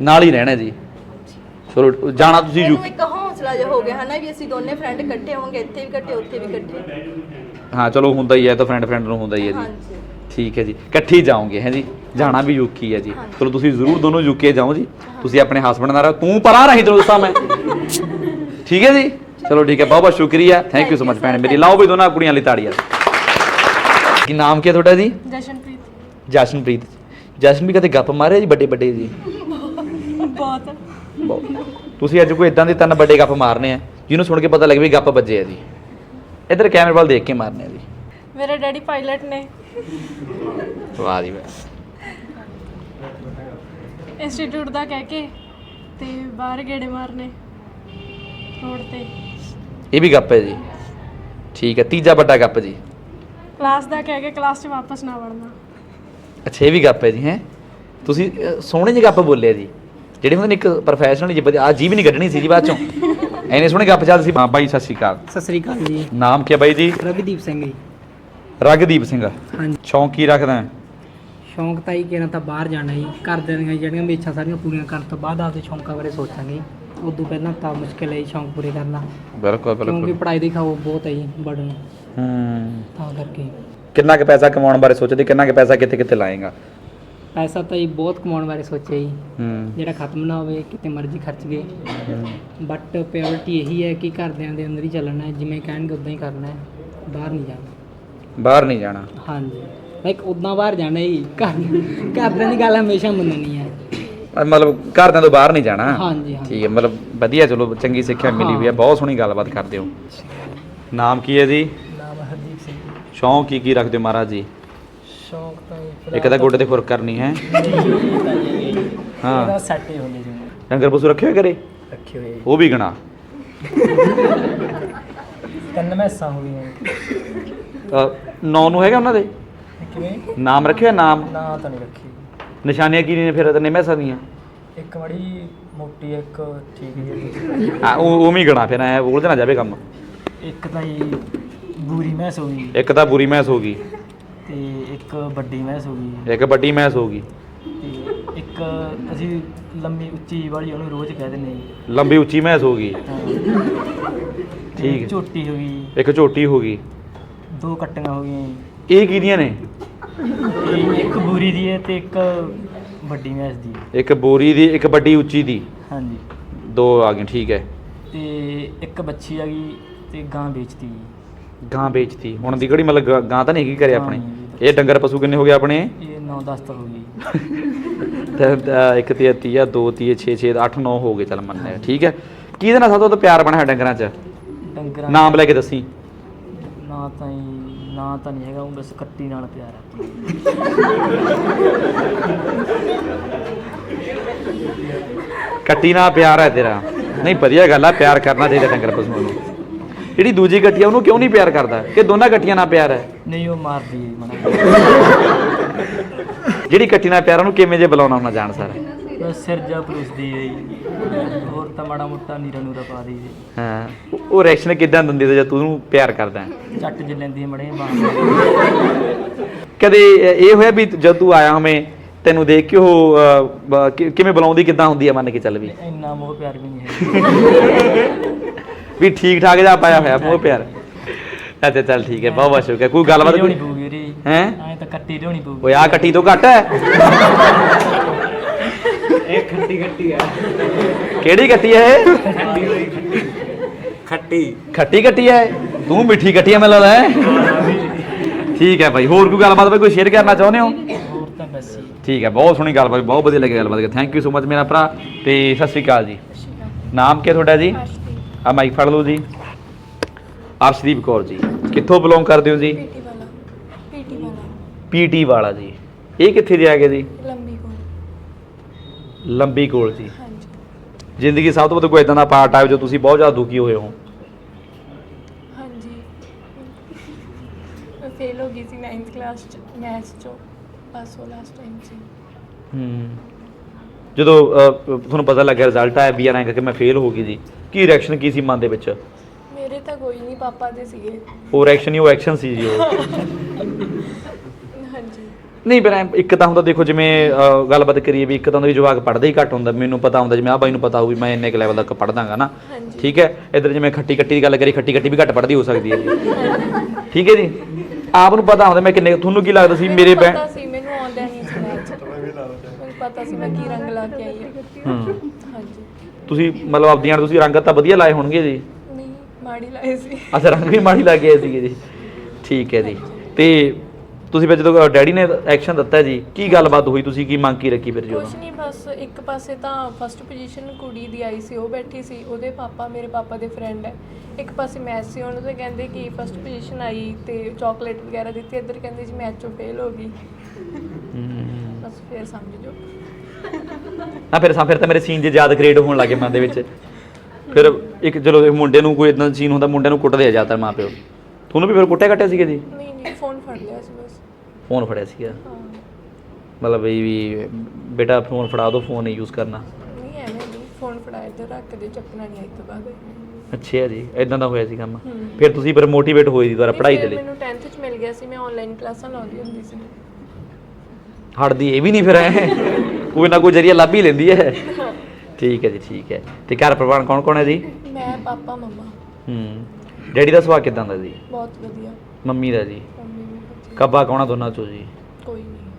Speaker 2: ਨਾਲ ਹੀ ਰਹਿਣਾ। ਜੀ। ਚਲੋ ਜਾਣਾ ਤੁਸੀਂ ਯੂ
Speaker 6: ਇੱਕ ਹੌਸਲਾ ਜਿਹਾ ਹੋ ਗਿਆ ਹਨਾ ਵੀ ਅਸੀਂ ਦੋਨੇ ਫਰੈਂਡ ਇਕੱਠੇ ਹੋਵਾਂਗੇ ਇੱਥੇ ਵੀ ਇਕੱਠੇ ਉੱਥੇ ਵੀ ਇਕੱਠੇ।
Speaker 2: ਹਾਂ ਚਲੋ ਹੁੰਦਾ ਹੀ ਹੈ ਤਾਂ ਫਰੈਂਡ ਫਰੈਂਡ ਨੂੰ ਹੁੰਦਾ ਹੀ ਹੈ ਜੀ। ਠੀਕ ਹੈ ਜੀ। ਇਕੱਠੇ ਜਾਓਗੇ ਹੈ ਜੀ। ਜਾਣਾ ਵੀ ਯੂਕੀ ਹੈ ਜੀ। ਚਲੋ ਤੁਸੀਂ ਜ਼ਰੂਰ ਦੋਨੋਂ ਯੂਕੇ ਜਾਓ ਜੀ। ਤੁਸੀਂ ਆਪਣੇ ਹਸਬੰਡ ਨਾਲ ਰਹੋ। ਤੂੰ ਪਰਾਂ ਰਹੀ ਤੈਨੂੰ ਦੱਸਾਂ ਮੈਂ। ਠੀਕ ਹੈ ਜੀ? ਚਲੋ ਠੀਕ ਹੈ ਬਹੁਤ ਬਹੁਤ ਸ਼ੁਕਰੀਆ। ਥੈਂਕ ਯੂ ਸੋ ਮਚ ਭੈਣ। ਮੇਰੀ ਲਾਓ ਵੀ ਦੋਨਾਂ ਕੁੜੀਆਂ ਲਈ ਤਾੜੀਆਂ। ਕੀ ਨਾਮ ਕੀ ਹੈ ਤੁਹਾਡਾ ਜੀ?
Speaker 3: ਜਸ਼ਨਪ੍ਰੀਤ।
Speaker 2: ਜਸ਼ਨਪ੍ਰੀਤ। ਜਸ਼ਨਪ੍ਰੀਤ ਕਦੇ ਗੱਪ ਮਾਰਿਆ ਜੀ ਵੱਡੇ ਵੱਡੇ ਜੀ?
Speaker 3: ਬਹੁਤ।
Speaker 2: ਬਹੁਤ। ਤੁਸੀਂ ਅੱਜ ਕੋਈ ਇਦਾਂ ਦੇ ਤਿੰਨ ਵੱਡੇ ਗੱਪ ਮਾਰਨੇ ਆ ਜਿਹਨੂੰ ਸੁਣ ਕੇ ਪਤਾ ਲੱਗੇ ਵੀ ਗੱਪ ਵੱਜੇ ਆ ਜੀ। ਇੱਧਰ ਕੈਮਰੇ ਵੱਲ ਦੇਖ ਕੇ ਮਾਰਨੇ ਆ ਜੀ।
Speaker 3: ਮੇਰੇ ਡੈਡੀ ਪਾਇਲਟ ਨੇ।
Speaker 2: ਵਾਹ ਜੀ ਵਾਹ।
Speaker 3: ਇੰਸਟੀਚਿਊਟ ਦਾ ਕਹਿ ਕੇ ਤੇ ਬਾਹਰ ਗੇੜੇ ਮਾਰਨੇ ਰੋਡ ਤੇ।
Speaker 2: ਇਹ ਵੀ ਗੱਪ ਹੈ ਜੀ। ਠੀਕ ਹੈ ਤੀਜਾ ਵੱਡਾ ਗੱਪ ਜੀ।
Speaker 3: ਕਲਾਸ ਦਾ ਕਹਿ ਕੇ ਕਲਾਸ 'ਚ ਵਾਪਸ ਨਾ ਵੜਨਾ।
Speaker 2: ਅੱਛਾ ਇਹ ਵੀ ਗੱਪ ਹੈ ਜੀ ਹੈ। ਤੁਸੀਂ ਅਹ, ਸੋਹਣੇ ਜਿਹੇ ਗੱਪ ਬੋਲੇ ਜੀ। ਜਿਹੜੇ ਹੁੰਦੇ ਨੇ ਇੱਕ ਪ੍ਰੋਫੈਸ਼ਨਲ ਜੀ ਆ ਜੀ ਵੀ ਨਹੀਂ ਕੱਢਣੀ ਸੀ ਜੀ ਬਾਅਦ ਚੋਂ। ਐਨੇ ਸੋਹਣੇ ਗੱਪ ਚੱਲਦੇ ਸੀ। ਹਾਂ ਬਾਈ ਸਤਿ ਸ਼੍ਰੀ ਅਕਾਲ।
Speaker 7: ਸਤਿ ਸ੍ਰੀ ਅਕਾਲ ਜੀ।
Speaker 2: ਨਾਮ ਕੀ ਹੈ ਬਾਈ ਜੀ?
Speaker 7: ਰਵੀਦੀਪ ਸਿੰਘ ਜੀ।
Speaker 2: ਰਗਦੀਪ ਸਿੰਘ।
Speaker 7: ਹਾਂਜੀ।
Speaker 2: ਸ਼ੌਂਕ ਕੀ ਰੱਖਦਾ ਹੈ?
Speaker 7: ਸ਼ੌਂਕ ਤਾਂ ਹੀ ਕਿਹਨਾਂ ਤਾਂ ਬਾਹਰ ਜਾਣਾ ਜੀ। ਘਰਦਿਆਂ ਦੀਆਂ ਜਿਹੜੀਆਂ ਮੇਰੀ ਇੱਛਾ ਸਾਰੀਆਂ ਪੂਰੀਆਂ ਕਰਨ ਤੋਂ ਬਾਅਦ ਆਪਦੇ ਸ਼ੌਂਕਾਂ ਬਾਰੇ ਸੋਚਾਂਗੇ। ਉਦੋਂ ਪਹਿਲਾਂ ਤਾਂ ਮੁਸ਼ਕਿਲ ਹੈ ਜੀ ਸ਼ੌਂਕ ਪੂਰੇ ਕਰਨਾ।
Speaker 2: ਬਿਲਕੁਲ
Speaker 7: ਕਿਉਂਕਿ
Speaker 2: ਬਿਲਕੁਲ
Speaker 7: ਪੜ੍ਹਾਈ ਦੀ ਖਾਓ ਬਹੁਤ ਹੈ ਜੀ ਬੜਨ
Speaker 2: ਹੂੰ।
Speaker 7: ਤਾਂ ਕਰਕੇ।
Speaker 2: ਕਿੰਨਾ ਕੁ ਪੈਸਾ ਕਮਾਉਣ ਬਾਰੇ ਸੋਚਦੇ ਕਿੰਨਾ ਕੁ ਪੈਸਾ ਕਿੱਥੇ ਕਿੱਥੇ ਲਾਏਗਾ?
Speaker 7: ਪੈਸਾ ਤਾਂ ਜੀ ਬਹੁਤ ਕਮਾਉਣ ਬਾਰੇ ਸੋਚਿਆ ਜੀ।
Speaker 2: ਹੂੰ।
Speaker 7: ਜਿਹੜਾ ਖਤਮ ਨਾ ਹੋਵੇ ਕਿਤੇ ਮਰਜ਼ੀ ਖਰਚ ਗਏ। ਬਟ ਪ੍ਰਾਇੋਰਟੀ ਇਹੀ ਹੈ ਕਿ ਘਰਦਿਆਂ ਦੇ ਅੰਦਰ ਹੀ ਚੱਲਣਾ ਹੈ ਜਿਵੇਂ ਕਹਿਣਗੇ ਉਦਾਂ ਹੀ ਕਰਨਾ ਹੈ। ਬਾਹਰ ਨਹੀਂ ਜਾਣਾ।
Speaker 2: ਬਾਹਰ ਨਹੀਂ ਜਾਣਾ।
Speaker 7: ਹਾਂਜੀ। ਲਾਈਕ ਉਦਾਂ ਬਾਹਰ ਜਾਣਾ ਹੀ। ਘਰ ਘਰਦਿਆਂ ਦੀ ਗੱਲ ਹਮੇਸ਼ਾ ਮੰਨਣੀ ਹੈ।
Speaker 2: ਅਹ ਮਤਲਬ ਘਰਦਿਆਂ ਤੋਂ ਬਾਹਰ ਨਹੀਂ ਜਾਣਾ।
Speaker 7: ਹਾਂਜੀ
Speaker 2: ਠੀਕ ਹੈ ਮਤਲਬ ਵਧੀਆ ਚਲੋ ਚੰਗੀ ਸਿੱਖਿਆ ਮਿਲੀ ਹੋਈ ਹੈ ਬਹੁਤ ਸੋਹਣੀ ਗੱਲਬਾਤ ਕਰਦੇ ਹੋ। ਨਾਮ ਕੀ ਹੈ ਜੀ?
Speaker 7: ਨਾਮ ਹਰਦੀਪ ਸਿੰਘ
Speaker 2: ਸ਼ੌਂਕ ਕੀ ਕੀ ਰੱਖਦੇ ਹੋ ਮਹਾਰਾਜ ਜੀ?
Speaker 7: ਸ਼ੌਂਕ ਤਾਂ
Speaker 2: ਇੱਕ ਤਾਂ ਗੋਡੇ ਤੇ ਖੁਰ ਕਰਨੀ ਹੈ। ਹਾਂ।
Speaker 7: ਸੱਟੇ ਹੁੰਦੇ ਜੀ।
Speaker 2: ਡੰਗਰ ਪਸ਼ੂ ਰੱਖੇ ਹੋਏ ਘਰੇ?
Speaker 7: ਰੱਖੇ ਹੋਏ
Speaker 2: ਉਹ ਵੀ ਗਣਾ।
Speaker 7: ਤਿੰਨ ਮੈਸਾਂ ਹੋ ਗਈਆਂ
Speaker 2: ਨੌ ਨੂੰ ਹੈਗਾ ਉਹਨਾਂ ਦੇ?
Speaker 7: ਕਿਵੇਂ?
Speaker 2: ਨਾਮ ਰੱਖਿਆ ਨਾਮ?
Speaker 7: ਨਾ ਤਾਂ ਨਹੀਂ ਰੱਖੀ।
Speaker 2: ਨਿਸ਼ਾਨੀਆਂ ਕੀ ਨੇ ਫਿਰ ਤਨੇ ਮੈਸਾਂ ਦੀਆਂ
Speaker 7: ਇੱਕ ਬੜੀ ਮੋਟੀ ਇੱਕ ਠੀਕ ਜਿਹੀ
Speaker 2: ਹਾਂ ਉਹ ਉਹ ਵੀ ਗਣਾ ਫਿਰ ਐ ਉਲਝ ਨਾ ਜਾਵੇ ਕੰਮ।
Speaker 7: ਇੱਕ ਤਾਂ ਜੀ ਬੂਰੀ ਮੈਸ ਹੋ ਗਈ।
Speaker 2: ਇੱਕ ਤਾਂ ਬੁਰੀ ਮੈਸ ਹੋ ਗਈ।
Speaker 7: ਤੇ ਇੱਕ ਵੱਡੀ ਮੈਸ ਹੋ ਗਈ।
Speaker 2: ਇੱਕ ਵੱਡੀ ਮੈਸ ਹੋ ਗਈ।
Speaker 7: ਤੇ ਇੱਕ ਅਸੀਂ ਲੰਮੀ ਉੱਚੀ ਵਾਲੀ ਉਹਨੂੰ ਰੋਜ਼ ਕਹਿ ਦਿੰਦੇ ਜੀ।
Speaker 2: ਲੰਬੀ ਉੱਚੀ ਮੈਸ ਹੋ ਗਈ। ਠੀਕ। ਹੈ
Speaker 7: ਝੋਟੀ ਹੋ ਗਈ।
Speaker 2: ਇੱਕ ਝੋਟੀ ਹੋ ਗਈ।
Speaker 7: ਦੋ ਕੱਟੀਆਂ ਹੋ ਗਈਆਂ ਜੀ।
Speaker 2: ਇਹ ਕਿਹਦੀਆਂ ਨੇ?
Speaker 7: ਇੱਕ ਬੂਰੀ ਦੀ ਹੈ ਤੇ ਇੱਕ ਵੱਡੀ ਮੈਸ ਦੀ
Speaker 2: ਇੱਕ ਬੋਰੀ ਦੀ ਇੱਕ ਵੱਡੀ ਉੱਚੀ ਦੀ।
Speaker 7: ਹਾਂਜੀ।
Speaker 2: ਦੋ ਆ ਗਈਆਂ ਠੀਕ ਹੈ।
Speaker 7: ਤੇ ਇੱਕ ਬੱਚੀ ਆ ਗਈ ਤੇ ਗਾਂ ਵੇਚਤੀ। ਜੀ
Speaker 2: ਗਾਂ ਵੇਚਤੀ। ਹੁਣ ਦੀ ਕਿਹੜੀ ਮਤਲਬ ਗਾਂ- ਗਾਂ ਤਾਂ ਨਹੀਂ ਹੈਗੀ ਘਰੇ
Speaker 7: ਗਾਂ
Speaker 2: ਆਪਣੇ?
Speaker 7: ਨਹੀਂ ਹੈਗੀ।
Speaker 2: ਇਹ ਡੰਗਰ ਪਸ਼ੂ ਕਿੰਨੇ ਹੋ ਗਏ ਆਪਣੇ?
Speaker 7: ਇਹ 9-10 ਤਾਂ ਹੋ ਗਈ।
Speaker 2: ਤੇ, ਇੱਕ ਤੇ 30 ਆ ਦੋ 30 6 6 8 9 ਹੋ ਗਏ ਚੱਲ ਮੰਨਿਆ ਠੀਕ ਹੈ। ਕਿਹਦੇ ਨਾਲ ਸਭ ਤੋਂ ਵੱਧ ਪਿਆਰ ਬਣਿਆ ਡੰਗਰਾਂ ਚ?
Speaker 7: ਡੰਗਰਾਂ
Speaker 2: ਨਾਮ ਲੈ ਕੇ ਦੱਸੀ।
Speaker 7: ਨਾ ਤਾਂ ਹੀ ਨਾ ਤਾਂ ਨਹੀਂ ਹੈਗਾ ਉਹ ਬਸ ਕੱਟੀ ਨਾਲ ਪਿਆਰ ਹੈ
Speaker 2: ਕੱਟੀ ਨਾਲ ਪਿਆਰ ਹੈ ਤੇਰਾ। ਨਹੀਂ ਵਧੀਆ ਗੱਲ ਆ ਪਿਆਰ ਕਰਨਾ ਚਾਹੀਦਾ ਡੰਗਰ ਪਸ਼ੂਆਂ ਨੂੰ। ਜਿਹੜੀ ਦੂਜੀ ਕੱਟੀ ਆ ਉਹਨੂੰ ਕਿਉਂ ਨਹੀਂ ਪਿਆਰ ਕਰਦਾ? ਕਿ ਦੋਨਾਂ ਕੱਟੀਆਂ ਨਾਲ ਪਿਆਰ ਹੈ?
Speaker 7: ਨਹੀਂ ਉਹ ਮਾਰਦੀ ਹੈ ਮਨਾ।
Speaker 2: ਜਿਹੜੀ ਕੱਟੀ ਨਾਲ ਪਿਆਰ ਉਹਨੂੰ ਕਿਵੇਂ ਜੇ ਬੁਲਾਉਣਾ ਹੁੰਦਾ ਜਾਣ ਸਾਰਾ?
Speaker 7: ਬਸ ਸਿਰ ਜਾ ਪਰੁਸਦੀ ਹੈ ਜੀ। ਹੋਰ ਤਾਂ ਮਾੜਾ ਮੋਟਾ ਨੀਰਾ ਨੂਰਾ ਪਾ ਦੀ ਜੀ।
Speaker 2: ਹਾਂ। ਉਹ- ਰਿਐਕਸ਼ਨ ਕਿਦਾਂ ਦਿੰਦੀ ਤੇ ਜਦ ਤੂੰ ਉਹਨੂੰ ਪਿਆਰ ਕਰਦਾ? ਹੈ?
Speaker 7: ਚੱਟ ਜ ਲੈਂਦੀ ਹੈ ਮੜੇ ਬਾਹਰ
Speaker 2: ਕਦੇ ਇਹ ਹੋਇਆ ਵੀ ਜਦ ਤੂੰ ਆਇਆ ਹਮੇ ਤੈਨੂੰ ਦੇਖ ਕੇ ਉਹ ਅਹ, ਬ- ਕਿ- ਕਿਵੇਂ ਬੁਲਾਉਂਦੀ ਕਿਦਾਂ ਹੁੰਦੀ ਆ ਮੰਨ ਕੇ ਚੱਲ ਵੀ?
Speaker 7: ਇੰਨਾ ਮੋਹ ਪਿਆਰ ਵੀ ਨਹੀਂ ਹੈ
Speaker 2: ਵੀ ਠੀਕ ਠਾਕ ਜਾ ਪਾਇਆ ਹੋਇਆ ਮੋਹ ਪਿਆਰ। ਅੱਛਾ ਚੱਲ ਠੀਕ ਹੈ ਬਹੁਤ ਬਹੁਤ ਸ਼ੁਕਰ ਕੋਈ ਗੱਲਬਾਤ
Speaker 7: ਲਿਆਉਣੀ
Speaker 2: ਕੋਈ?
Speaker 7: ਪਊਗੀ ਰੀ
Speaker 2: ਹੈ?
Speaker 7: ਐਂ ਤਾਂ ਕੱਟੀ ਲਿਆਉਣੀ ਪਊਗੀ।
Speaker 2: ਓਏ ਆ ਕੱਟੀ ਤੋਂ ਘੱਟ ਹੈ?
Speaker 7: ਇਹ ਖੱਟੀ ਖੱਟੀ ਹੈ
Speaker 2: ਕਿਹੜੀ ਕੱਟੀ ਹੈ ਇਹ?
Speaker 7: ਖੱਟੀ
Speaker 2: ਖੱਟੀ। ਕੱਟੀ ਹੈ ਤੂੰ ਮਿੱਠੀ ਕੱਟੀ ਹੈ ਮੈਨੂੰ ਲੱਗਦਾ ਹੈ? ਠੀਕ ਹੈ ਭਾਈ ਹੋਰ ਕੋਈ ਗੱਲਬਾਤ ਭਾਈ ਕੋਈ ਸ਼ੇਅਰ ਕਰਨਾ ਚਾਹੁੰਦੇ ਹੋ?
Speaker 1: ਹੋਰ ਤਾਂ ਬਸ ਹੀ
Speaker 2: ਠੀਕ ਹੈ ਬਹੁਤ ਸੋਹਣੀ ਗੱਲਬਾਤ ਬਹੁਤ ਵਧੀਆ ਲੱਗੀ ਗੱਲਬਾਤ ਥੈਂਕ ਯੂ ਸੋ ਮਚ ਮੇਰਾ ਭਰਾ ਤੇ ਸਤਿ ਸ਼੍ਰੀ ਅਕਾਲ ਜੀ। ਨਾਮ ਕੀ ਹੈ ਤੁਹਾਡਾ ਜੀ? ਆ ਮਾਈਕ ਫੜ ਲਓ ਜੀ। ਅਰਸ਼ਦੀਪ ਕੌਰ ਜੀ ਕਿੱਥੋਂ ਬਿਲੋਂਗ ਕਰਦੇ ਹੋ ਜੀ?
Speaker 3: ਪੀਟੀ ਵਾਲਾ ਪੀਟੀ ਵਾਲਾ
Speaker 2: ਪੀਟੀ ਵਾਲਾ ਜੀ। ਇਹ ਕਿੱਥੇ ਦੇ ਆ ਗਏ ਜੀ?
Speaker 3: ਲੰਬੀ
Speaker 2: ਲੰਬੀ ਕੋਲ ਜੀ
Speaker 3: ਹਾਂਜੀ।
Speaker 2: ਜ਼ਿੰਦਗੀ ਸਭ ਤੋਂ ਵੱਧ ਕੋਈ ਇਦਾਂ ਦਾ ਪਾਰਟ ਆ ਜੋ ਤੁਸੀਂ ਬਹੁਤ ਜ਼ਿਆਦਾ ਦੁਖੀ ਹੋਏ ਹੋ।
Speaker 3: ਹਾਂਜੀ। ਫੇਲ ਹੋ ਗਈ ਸੀ 9th ਕਲਾਸ ਚ ਮੈਥਸ ਚੋਂ ਬਸ ਉਹ ਲਾਸਟ ਟਾਈਮ ਸੀ।
Speaker 2: ਹੂੰ। ਜਦੋਂ ਅਹ, ਤੁਹਾਨੂੰ ਪਤਾ ਲੱਗਿਆ ਰਿਜ਼ਲਟ ਆਇਆ ਬੀਆਰ ਰੈਂਕ ਕਿ ਮੈਂ ਫੇਲ ਹੋ ਗਈ ਜੀ ਕੀ ਰਿਐਕਸ਼ਨ ਕੀ ਸੀ ਮਨ ਦੇ ਵਿੱਚ?
Speaker 3: ਮੇਰੇ ਤਾਂ ਕੋਈ ਨਹੀਂ ਪਾਪਾ ਦੇ ਸੀਗੇ।
Speaker 2: ਉਹ ਰਿਐਕਸ਼ਨ ਹੀ ਉਹ ਐਕਸ਼ਨ ਸੀ ਜੀ ਉਹ। ਨਹੀਂ ਪਰ ਇੱਕ ਤਾਂ ਹੁੰਦਾ ਦੇਖੋ ਜਿਵੇਂ ਗੱਲਬਾਤ ਕਰੀਏ ਵੀ ਇੱਕ ਤਾਂ ਹੁੰਦਾ ਵੀ ਜਵਾਕ ਪੜ੍ਹਦਾ ਹੀ ਘੱਟ ਹੁੰਦਾ ਮੈਨੂੰ ਪਤਾ ਹੁੰਦਾ ਜਿਵੇਂ ਆ ਬਾਈ ਨੂੰ ਪਤਾ ਹੋਊ ਵੀ ਮੈਂ ਇੰਨੇ ਕੁ ਲੈਵਲ ਤੱਕ ਪੜ੍ਹਦਾਗਾ ਨਾ। ਠੀਕ ਹੈ? ਇਧਰ ਜਿਵੇਂ ਖੱਟੀ ਖੱਟੀ ਦੀ ਗੱਲ ਕਰੀ ਖੱਟੀ ਖੱਟੀ ਵੀ ਘੱਟ ਪੜ੍ਹਦੀ ਹੋ ਸਕਦੀ ਹੈ ਠੀਕ ਹੈ ਜੀ? ਆਪ ਨੂੰ ਪਤਾ ਹੁੰਦਾ ਮੈਂ ਕਿੰਨੇ ਤੁਹਾਨੂੰ ਕੀ ਲੱਗਦਾ ਸੀ ਮੇਰੇ ਬੈ
Speaker 3: ਪਤਾ ਸੀ ਮੈਨੂੰ ਆਉਂਦਾ ਨਹੀਂ ਸੀ ਮੈਥ ਮੈਨੂੰ ਪਤਾ ਸੀ ਮੈਂ ਕੀ ਰੰਗ ਲਾ ਕੇ ਆਈ ਹਾਂ।
Speaker 2: ਹੂੰ।
Speaker 3: ਹਾਂਜੀ।
Speaker 2: ਤੁਸੀਂ ਮਤਲਬ ਆਪਦੀਆਂ ਤੁਸੀਂ ਰੰਗ ਤਾਂ ਵਧੀਆ ਲਾਏ ਹੋਣਗੇ ਜੀ।
Speaker 3: ਨਹੀਂ ਮਾੜੀ ਲਾਏ ਸੀ।
Speaker 2: ਅੱਛਾ ਰੰਗ ਵੀ ਮਾੜੀ ਲੱਗ ਗਏ ਸੀਗੇ ਜੀ। ਠੀਕ ਹੈ ਜੀ। ਤੇ ਤੁਸੀਂ ਫਿਰ ਜਦੋਂ ਡੈਡੀ ਨੇ ਐਕਸ਼ਨ ਦਿੱਤਾ ਜੀ ਕੀ ਗੱਲਬਾਤ ਹੋਈ ਤੁਸੀਂ? ਕੀ ਮੰਗ ਕੀ ਰੱਖੀ ਫਿਰ ਜੀ
Speaker 3: ਕੁਛ
Speaker 2: ਉਦੋਂ?
Speaker 3: ਨਹੀਂ ਬਸ ਇੱਕ ਪਾਸੇ ਤਾਂ ਫਸਟ ਪੋਜੀਸ਼ਨ ਕੁੜੀ ਦੀ ਆਈ ਸੀ ਉਹ ਬੈਠੀ ਸੀ ਉਹਦੇ ਪਾਪਾ ਮੇਰੇ ਪਾਪਾ ਦੇ ਫਰੈਂਡ ਹੈ। ਇੱਕ ਪਾਸੇ ਮੈਥ ਸੀ ਉਹਨੂੰ ਤੇ ਕਹਿੰਦੇ ਕਿ ਫਸਟ ਪੋਜੀਸ਼ਨ ਆਈ ਤੇ ਚਾਕਲੇਟ ਵਗੈਰਾ ਦਿੱਤੀ ਇੱਧਰ ਕਹਿੰਦੇ ਜੀ ਮੈਥ ਚੋਂ ਫੇਲ ਹੋ ਗਈ।
Speaker 2: ਹੂੰ।
Speaker 3: ਬਸ ਫਿਰ ਸਮਝ ਜੋ
Speaker 2: ਨਾ ਫਿਰ ਸਾ ਫਿਰ ਤਾਂ ਮੇਰੇ ਸੀਨ ਜੇ ਜ਼ਿਆਦਾ ਕ੍ਰੀਏਟ ਹੋਣ ਲੱਗੇ ਮਨ ਦੇ ਵਿੱਚ। ਫਿਰ ਇੱਕ ਚਲੋ ਇਹ ਮੁੰਡੇ ਨੂੰ ਕੋਈ ਇਦਾਂ ਸੀਨ ਹੁੰਦਾ ਮੁੰਡਿਆਂ ਨੂੰ ਕੁੱਟਦੇ ਆ ਜ਼ਿਆਦਾਤਰ ਮਾਪਿਓ ਤੁਹਾਨੂੰ ਵੀ ਫਿਰ ਕੁੱਟਿਆ ਕੱਟਿਆ ਸੀਗਾ ਜੀ?
Speaker 3: ਨਹੀਂ ਨਹੀਂ ਫੋਨ ਫੜ ਲਿਆ ਸੀ ਬਸ।
Speaker 2: ਫੋਨ ਫੜਿਆ ਸੀਗਾ?
Speaker 3: ਹਾਂ।
Speaker 2: ਮਤਲਬ ਵੀ ਵੀ ਬੇਟਾ ਫੋਨ ਫੜਾ ਦਿਓ ਫੋਨ ਨਹੀਂ ਯੂਜ਼ ਕਰਨਾ।
Speaker 3: ਨਹੀਂ ਐਵੇਂ ਨਹੀਂ ਫੋਨ ਫੜਾ ਇੱਧਰ ਰੱਖ ਦੇ ਚੱਕਣਾ ਨਹੀਂ ਅੱਜ ਤੋਂ ਬਾਅਦ
Speaker 2: ਅੱਛਾ ਜੀ ਇਦਾਂ ਦਾ ਹੋਇਆ ਸੀ ਕੰਮ।
Speaker 3: ਹੂੰ।
Speaker 2: ਫਿਰ ਤੁਸੀਂ ਫਿਰ ਮੋਟੀਵੇਟ ਹੋਏ ਦੁਬਾਰਾ
Speaker 3: ਨਹੀਂ,
Speaker 2: ਪੜ੍ਹਾਈ
Speaker 3: ਫਿਰ
Speaker 2: ਦੇ ਲਈ?
Speaker 3: ਮੈਨੂੰ 10th ਚ ਮਿਲ ਗਿਆ ਸੀ ਮੈਂ ਆਨਲਾਈਨ ਕਲਾਸਾਂ ਲਾਉਂਦੀ ਹੁੰਦੀ ਸੀ।
Speaker 2: ਹਟਦੀ ਇਹ ਵੀ ਨਹੀਂ ਫਿਰ ਐ। ਕੋਈ ਨਾ ਕੋਈ ਜਰੀਆ ਲੱਭ ਹੀ ਲੈਂਦੀ ਹੈ। ਠੀਕ ਹੈ ਜੀ ਠੀਕ ਹੈ। ਤੇ ਘਰ ਪਰਿਵਾਰ ਕੌਣ ਕੌਣ ਹੈ ਜੀ?
Speaker 3: ਮੈਂ ਪਾਪਾ ਮੰਮਾ।
Speaker 2: ਹੂੰ। ਡੈਡੀ ਦਾ ਸੁਭਾਅ ਕਿਦਾਂ ਦਾ ਜੀ?
Speaker 3: ਬਹੁਤ ਵਧੀਆ।
Speaker 2: ਮੰਮੀ ਦਾ ਜੀ?
Speaker 3: ਮੰਮੀ ਵੀ ਵਧੀਆ।
Speaker 2: ਕੱਬਾ ਕੌਣਾ ਦੋਨਾਂ ਚੋਂ ਜੀ?
Speaker 3: ਕੋਈ ਨਹੀਂ।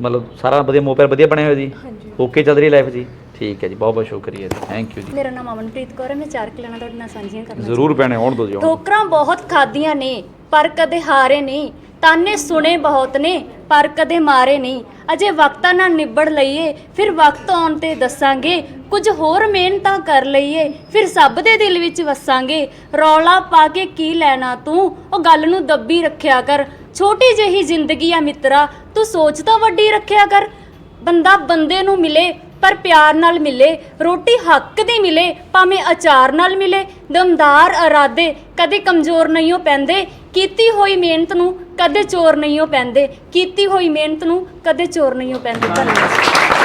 Speaker 2: ਮਤਲਬ ਸਾਰਾ ਵਧੀਆ ਮੋਪਰ ਵਧੀਆ ਬਣਿਆ ਹੋਇਆ ਜੀ?
Speaker 3: ਹਾਂਜੀ।
Speaker 2: ਓਕੇ ਚੱਲ ਰਹੀ ਲਾਈਫ ਜੀ? ਠੀਕ ਹੈ ਜੀ ਬਹੁਤ ਬਹੁਤ ਸ਼ੁਕਰੀਆ ਜੀ ਥੈਂਕ ਯੂ ਜੀ।
Speaker 5: ਮੇਰਾ ਨਾਮ ਅਮਨਪ੍ਰੀਤ ਕੌਰ ਹੈ ਮੈਂ ਚਾਰ ਕਿਲਾਣਾ ਤੁਹਾਡੇ ਨਾਲ ਸਾਂਝੀਆਂ ਕਰਨਾ
Speaker 2: ਜ਼ਰੂਰ ਭੈਣੇ ਆਉਣ ਦੋ ਜੀ ਆਉਣ ਦਿਓ।
Speaker 5: ਠੋਕਰਾਂ ਬਹੁਤ ਖਾਧੀਆਂ ਨੇ ਪਰ ਕਦੇ ਹਾਰੇ ਨਹੀਂ। ਤਾਨੇ ਸੁਣੇ ਬਹੁਤ ਨੇ ਪਰ ਕਦੇ ਮਾਰੇ ਨਹੀਂ। ਅਜੇ ਵਕਤਾਂ ਨਾਲ ਨਿਬੜ ਲਈਏ ਫਿਰ ਵਕਤ ਆਉਣ ਤੇ ਦੱਸਾਂਗੇ। ਕੁਝ ਹੋਰ ਮਿਹਨਤਾਂ ਕਰ ਲਈਏ ਫਿਰ ਸਭ ਦੇ ਦਿਲ ਵਿੱਚ ਵਸਾਂਗੇ। ਰੌਲਾ ਪਾ ਕੇ ਕੀ ਲੈਣਾ ਤੂੰ ਉਹ ਗੱਲ ਨੂੰ ਦੱਬੀ ਰੱਖਿਆ ਕਰ। ਛੋਟੀ ਜਿਹੀ ਜ਼ਿੰਦਗੀ ਆ ਮਿੱਤਰਾ ਤੂੰ ਸੋਚ ਤਾਂ ਵੱਡੀ ਰੱਖਿਆ ਕਰ। ਬੰਦਾ ਬੰਦੇ ਨੂੰ ਮਿਲੇ ਪਰ ਪਿਆਰ ਨਾਲ ਮਿਲੇ, ਰੋਟੀ ਹੱਕ ਦੀ ਮਿਲੇ, ਭਾਵੇਂ ਅਚਾਰ ਨਾਲ ਮਿਲੇ, ਦਮਦਾਰ ਇਰਾਦੇ ਕਦੇ ਕਮਜ਼ੋਰ ਨਹੀਂ ਹੋ ਪੈਂਦੇ, ਕੀਤੀ ਹੋਈ ਮਿਹਨਤ ਨੂੰ ਕਦੇ ਚੋਰ ਨਹੀਂ ਹੋ ਪੈਂਦੇ, ਕੀਤੀ ਹੋਈ ਮਿਹਨਤ ਨੂੰ ਕਦੇ ਚੋਰ ਨਹੀਂ ਹੋ ਪੈਂਦੇ। ਧੰਨਵਾਦ।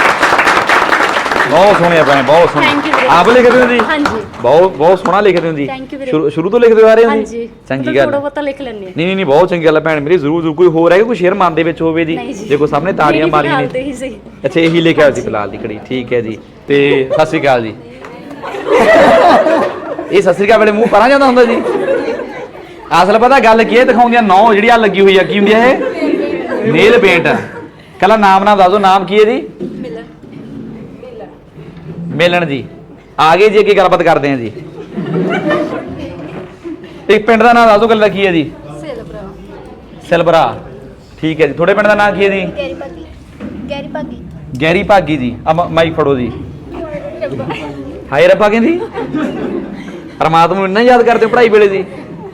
Speaker 2: ਬਹੁਤ ਸੋਹਣੇ ਭੈਣੇ ਬਹੁਤ
Speaker 5: Thank you
Speaker 2: ਸੋਹਣੇ
Speaker 5: ਵੀਰੇ।
Speaker 2: ਆਪ ਲਿਖਦੇ ਹੋ ਜੀ?
Speaker 5: ਹਾਂਜੀ।
Speaker 2: ਬਹੁਤ ਬਹੁਤ ਸੋਹਣਾ ਲਿਖਦੇ ਹੋ ਜੀ।
Speaker 5: Thank you ਵੀਰੇ।
Speaker 2: ਸ਼ੁਰੂ ਸ਼ੁਰੂ ਤੋਂ ਲਿਖਦੇ ਆ ਰਹੇ ਹੋ ਜੀ? ਚੰਗੀ ਗੱਲ
Speaker 5: ਥੋੜਾ
Speaker 2: ਹੈ।
Speaker 5: ਬਹੁਤਾ ਲਿਖ ਲੈਂਦੇ
Speaker 2: ਨਹੀਂ ਨਹੀਂ ਨਹੀਂ ਬਹੁਤ ਚੰਗੀ ਗੱਲ ਹੈ ਭੈਣ ਮੇਰੀ ਜ਼ਰੂਰ ਜ਼ਰੂਰ ਕੋਈ ਹੋਰ ਹੈ ਕੋਈ ਸ਼ੇਰ ਮਨ ਦੇ ਵਿੱਚ ਹੋਵੇ ਜੀ?
Speaker 5: ਜੀ।
Speaker 2: ਕੋਈ ਸਾਹਮਣੇ ਤਾੜੀਆਂ
Speaker 5: ਮੇਰੀ
Speaker 2: ਮਾਰੀਆਂ ਨੇ।
Speaker 5: ਹੀ
Speaker 2: ਅੱਛਾ ਇਹੀ ਲਿਖਿਆ ਹੋਇਆ ਸੀ ਫਿਲਹਾਲ ਦੀ ਕੜੀ ਠੀਕ ਹੈ ਜੀ। ਤੇ ਸਤਿ ਸ਼੍ਰੀ ਅਕਾਲ ਜੀ। ਇਹ ਸਤਿ ਸ਼੍ਰੀ ਅਕਾਲ ਵੇਲੇ ਮੂੰਹ ਪਰਾਂ ਜਾਂਦਾ ਹੁੰਦਾ ਜੀ? ਅਸਲ ਪਤਾ ਗੱਲ ਕੀ ਹੈ? ਦਿਖਾਉਂਦੀਆਂ ਨੌ ਜਿਹੜੀ ਆ ਲੱਗੀ ਹੋਈ ਆ ਕੀ ਹੁੰਦੀ ਹੈ ਇਹ? ਨੇਲ ਪੇਂਟ ਕੱਲਾ ਨਾਮ ਨਾ ਦੱਸ ਨਾਮ ਕੀ ਹੈ ਜੀ? ਮਿਲਣ ਜੀ। ਆ ਗਏ ਜੀ ਅੱਗੇ ਗੱਲਬਾਤ ਕਰਦੇ ਹਾਂ ਜੀ। ਇੱਕ ਪਿੰਡ ਦਾ ਨਾਮ ਦੱਸ ਕੱਲਾ ਕੀ ਹੈ ਜੀ? ਸਿਲਬਰਾ ਠੀਕ ਹੈ ਜੀ। ਤੁਹਾਡੇ ਪਿੰਡ ਦਾ ਨਾਮ ਕੀ ਹੈ ਜੀ?
Speaker 3: Garry Bhagi. Garry Bhagi.
Speaker 2: Garry Bhagi ji. ਆ ਮਾਈਕ ਫੜੋ ਜੀ। ਹਾਏ ਰੱਬਾ ਕਹਿੰਦੀ। ਪਰਮਾਤਮਾ ਨੂੰ ਇੰਨਾ ਯਾਦ ਕਰਦੇ ਹੋ ਪੜ੍ਹਾਈ ਵੇਲੇ ਜੀ।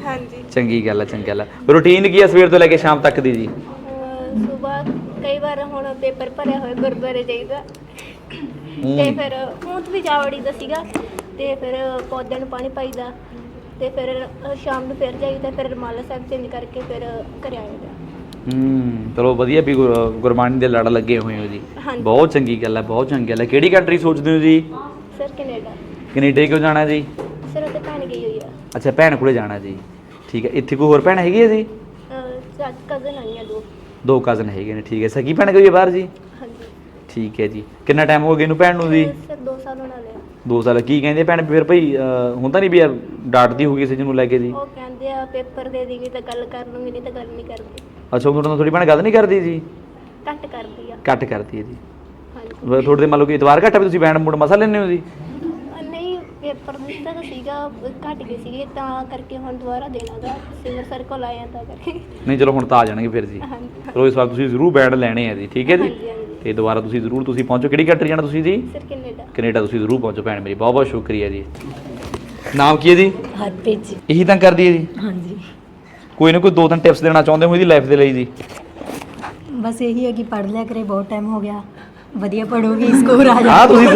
Speaker 3: ਹਾਂਜੀ।
Speaker 2: ਚੰਗੀ ਗੱਲ ਹੈ ਚੰਗੀ ਗੱਲ ਹੈ ਰੂਟੀਨ ਕੀ ਹੈ ਸਵੇਰ ਤੋਂ ਲੈ ਕੇ ਸ਼ਾਮ ਤੱਕ ਦੀ ਜੀ?
Speaker 3: ਸਵੇਰ ਕਈ ਵਾਰ ਹੁਣ ਪੇਪਰ ਭਰਿਆ ਹੋਇਆ ਗੁਰਦੁਆਰੇ ਜਾਈਦਾ। ਤੇ ਫਿਰ ਊਂਟ ਵੀ ਜਾਵੜੀ ਦਾ ਸੀਗਾ ਤੇ ਫਿਰ ਪੌਦਿਆਂ ਨੂੰ ਪਾਣੀ ਪਾਈਦਾ ਤੇ ਫਿਰ ਅ, ਸ਼ਾਮ ਨੂੰ ਫਿਰ ਜਾਈਦਾ ਫਿਰ ਰਮਾਲਾ ਸਾਹਿਬ ਚੇਂਜ ਕਰਕੇ ਫਿਰ ਘਰੇ ਆਈਦਾ
Speaker 2: ਹੂੰ ਚਲੋ ਵਧੀਆ ਵੀ ਗੁਰ- ਗੁਰਬਾਣੀ ਦੇ ਲੜ ਲੱਗੇ ਹੋਏ ਹੋ ਜੀ।
Speaker 3: ਹਾਂਜੀ।
Speaker 2: ਬਹੁਤ ਚੰਗੀ ਗੱਲ ਹੈ ਬਹੁਤ ਚੰਗੀ ਗੱਲ ਹੈ। ਕਿਹੜੀ ਕੰਟਰੀ ਸੋਚਦੇ ਹੋ ਜੀ?
Speaker 3: Sir Canada.
Speaker 2: ਕੈਨੇਡਾ ਕਿਉਂ ਜਾਣਾ ਜੀ?
Speaker 3: ਸਰ ਉੱਥੇ ਭੈਣ ਗਈ ਹੋਈ ਆ।
Speaker 2: ਅੱਛਾ ਭੈਣ ਕੋਲੇ ਜਾਣਾ ਜੀ। ਠੀਕ ਹੈ ਇੱਥੇ ਕੋਈ ਹੋਰ ਭੈਣ ਹੈਗੀ ਹੈ ਜੀ?
Speaker 3: ਚਾਚ ਕਜ਼ਨ ਆਈ ਆ ਦੋ।
Speaker 2: ਦੋ ਕਜ਼ਨ ਹੈਗੇ ਨੇ ਠੀਕ ਹੈ। ਸਕੀ ਭੈਣ ਗਈ ਹੈ ਬਾਹਰ ਜੀ? ਠੀਕ ਹੈ ਜੀ। ਕਿੰਨਾ ਟਾਈਮ ਹੋ ਗਿਆ ਇਹਨੂੰ ਭੈਣ ਨੂੰ ਜੀ
Speaker 3: ਸਰ 2 ਸਾਲ ਹੋਣ
Speaker 2: ਦੋ ਸਾਲ। ਕੀ ਕਹਿੰਦੇ ਭੈਣ? ਫਿਰ ਭਈ ਅਹ, ਹੁੰਦਾ ਨਹੀਂ ਵੀ ਯਾਰ ਡਾਂਟਦੀ ਹੋਗੀ ਕਿਸੇ ਨੂੰ ਲੈ ਕੇ ਜੀ?
Speaker 3: ਉਹ ਕਹਿੰਦੇ ਆ ਪੇਪਰ ਦੇ ਦੇਗੀ ਤਾਂ ਗੱਲ ਕਰ ਲੂੰਗੀ ਨਹੀਂ ਤਾਂ ਗੱਲ ਨਹੀਂ ਕਰਦੀ।
Speaker 2: ਅੱਛਾ ਉਹ ਤੁਹਾਡੇ ਨਾਲ ਥੋੜੀ ਭੈਣ ਗੱਲ ਨਹੀਂ ਕਰਦੀ ਜੀ?
Speaker 3: ਘੱਟ ਕਰਦੀ ਆ।
Speaker 2: ਘੱਟ ਕਰਦੀ ਹੈ ਜੀ।
Speaker 3: ਹਾਂਜੀ।
Speaker 2: ਤੁਹਾਡੇ ਦੇ ਮੰਨ ਲਓ ਕਿ ਇਤਵਾਰ ਘੱਟ ਆ ਵੀ ਤੁਸੀਂ ਬੈਂਡ ਮੂਡ ਮਸਾ ਲੈਂਦੇ ਹੋ ਜੀ?
Speaker 3: ਨਹੀਂ
Speaker 8: ਪੇਪਰ ਦਿੱਤਾ ਤਾਂ ਸੀਗਾ ਘਟ ਗਏ ਸੀਗੇ ਤਾਂ ਕਰਕੇ ਹੁਣ ਦੁਬਾਰਾ ਦੇਣਾ ਗਾ ਸਿਵਰ ਸਰ ਕੋਲ ਆਇਆ ਤਾਂ ਕਰਕੇ।
Speaker 2: ਨਹੀਂ ਚਲੋ ਹੁਣ ਤਾਂ ਆ ਜਾਣਗੇ ਫਿਰ ਜੀ।
Speaker 8: ਹਾਂਜੀ।
Speaker 2: ਚਲੋ ਇਸ ਵਾਰ ਤੁਸੀਂ ਜ਼ਰੂਰ ਬੈਂਡ ਲੈਣੇ ਆ ਜੀ ਠੀਕ ਹੈ ਜੀ?
Speaker 8: ਹਾਂਜੀ, ਹਾਂਜੀ।
Speaker 2: ਤੇ ਦੁਬਾਰਾ ਤੁਸੀਂ ਜ਼ਰੂਰ ਤੁਸੀਂ ਪਹੁੰਚੋ। ਕਿਹੜੀ ਕੰਟਰੀ ਜਾਣਾ ਤੁਸੀਂ ਜੀ?
Speaker 8: Sir Canada.
Speaker 2: ਕੈਨੇਡਾ ਤੁਸੀਂ ਜ਼ਰੂਰ ਪਹੁੰਚੋ ਭੈਣ ਮੇਰੀ। ਬਹੁਤ ਬਹੁਤ ਸ਼ੁਕਰੀਆ ਜੀ। ਨਾਮ ਕੀ ਹੈ ਜੀ?
Speaker 4: ਹਰਪ੍ਰੀਤ ਜੀ।
Speaker 2: ਇਹੀ ਤਾਂ ਕਰਦੀ ਹੈ ਜੀ?
Speaker 4: ਹਾਂਜੀ।
Speaker 2: ਕੋਈ ਨਾ ਕੋਈ ਦੋ ਤਿੰਨ ਟਿਪਸ ਦੇਣਾ ਚਾਹੁੰਦੇ ਹੋ ਇਹਦੀ ਲਾਈਫ ਦੇ ਲਈ ਜੀ।
Speaker 4: ਬਸ ਇਹੀ ਹੈ ਕਿ ਪੜ੍ਹ ਲਿਆ ਕਰੇ ਬਹੁਤ ਟਾਈਮ ਹੋ ਗਿਆ। ਵਧੀਆ ਪੜੂਗੀ ਸਕੋਰ ਆ ਜਾ
Speaker 2: ਆ ਤੁਸੀਂ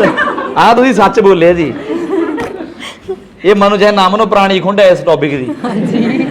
Speaker 2: ਆ ਤੁਸੀਂ ਸੱਚ ਬੋਲਿਆ ਜੀ। ਇਹ ਮਨੋ ਚਾਹੇ ਨਾ ਮਨੋ ਪ੍ਰਾਣੀ ਖੁੰਡ ਹੈ ਇਸ ਟੌਪਿਕ ਦੀ।
Speaker 4: ਹਾਂਜੀ।